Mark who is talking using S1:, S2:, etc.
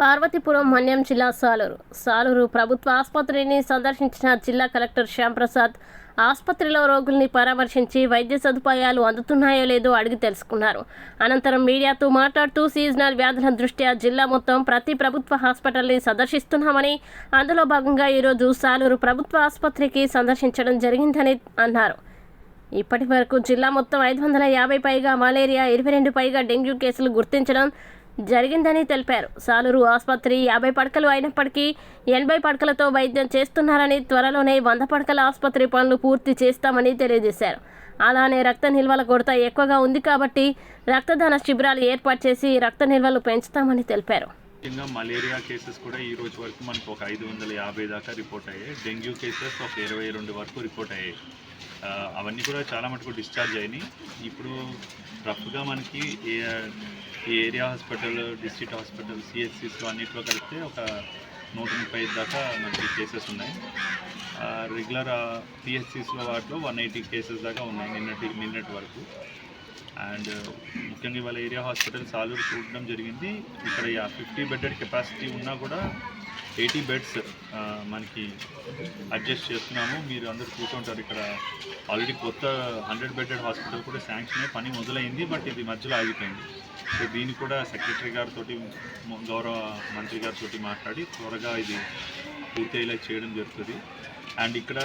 S1: పార్వతీపురం మన్యం జిల్లా సాలూరు. సాలూరు ప్రభుత్వ ఆసుపత్రిని సందర్శించిన జిల్లా కలెక్టర్ శ్యాంప్రసాద్ ఆసుపత్రిలో రోగుల్ని పరామర్శించి వైద్య సదుపాయాలు అందుతున్నాయో లేదో అడిగి తెలుసుకున్నారు. అనంతరం మీడియాతో మాట్లాడుతూ సీజనల్ వ్యాధుల దృష్ట్యా జిల్లా మొత్తం ప్రతి ప్రభుత్వ హాస్పిటల్ని సందర్శిస్తున్నామని అందులో భాగంగా ఈరోజు సాలూరు ప్రభుత్వ ఆసుపత్రికి సందర్శించడం జరిగిందని అన్నారు. ఇప్పటి వరకు జిల్లా మొత్తం ఐదు వందల యాభై పైగా మలేరియా ఇరవై రెండు పైగా డెంగ్యూ కేసులు గుర్తించడం జరిగిందని తెలిపారు. సాలూరు ఆసుపత్రి యాభై పడకలు అయినప్పటికీ ఎనభై పడకలతో వైద్యం చేస్తున్నారని త్వరలోనే వంద పడకల ఆసుపత్రి పనులు పూర్తి చేస్తామని తెలియజేశారు. అలానే రక్త నిల్వల కొరత ఎక్కువగా ఉంది కాబట్టి రక్తదాన శిబిరాలు ఏర్పాటు చేసి రక్త నిల్వలు పెంచుతామని తెలిపారు.
S2: ముఖ్యంగా మలేరియా కేసెస్ కూడా ఈ రోజు వరకు మనకు ఒక ఐదు వందల యాభై దాకా రిపోర్ట్ అయ్యాయి. డెంగ్యూ కేసెస్ ఒక ఇరవై రెండు వరకు రిపోర్ట్ అయ్యాయి. అవన్నీ కూడా చాలా మటుకు డిశ్చార్జ్ అయినాయి. ఇప్పుడు రఫ్గా మనకి ఈ ఏరియా హాస్పిటల్ డిస్ట్రిక్ట్ హాస్పిటల్ సిహెచ్సిస్లో అన్నింటిలో కలిపితే ఒక నూట ముప్పై దాకా మనకి కేసెస్ ఉన్నాయి. రెగ్యులర్ పిహెచ్సిస్లో వాటిలో వన్ ఎయిటీ కేసెస్ దాకా ఉన్నాయి నిన్నటి నిన్నటి వరకు. అండ్ ముఖ్యంగా ఇవాళ ఏరియా హాస్పిటల్ సాలూరు చూడడం జరిగింది. ఇక్కడ ఫిఫ్టీ బెడెడ్ కెపాసిటీ ఉన్నా కూడా ఎయిటీ బెడ్స్ మనకి అడ్జస్ట్ చేస్తున్నాము. మీరు అందరూ చూసుకుంటారు ఇక్కడ. ఆల్రెడీ కొత్త హండ్రెడ్ బెడెడ్ హాస్పిటల్ కూడా శాంక్షన్ అయ్యి పని మొదలైంది బట్ ఇది మధ్యలో ఆగిపోయింది. సో దీన్ని కూడా సెక్రటరీ గారితో గౌరవ మంత్రి గారితో మాట్లాడి త్వరగా ఇది పూర్తయ్యేలా చేయడం జరుగుతుంది. అండ్ ఇక్కడ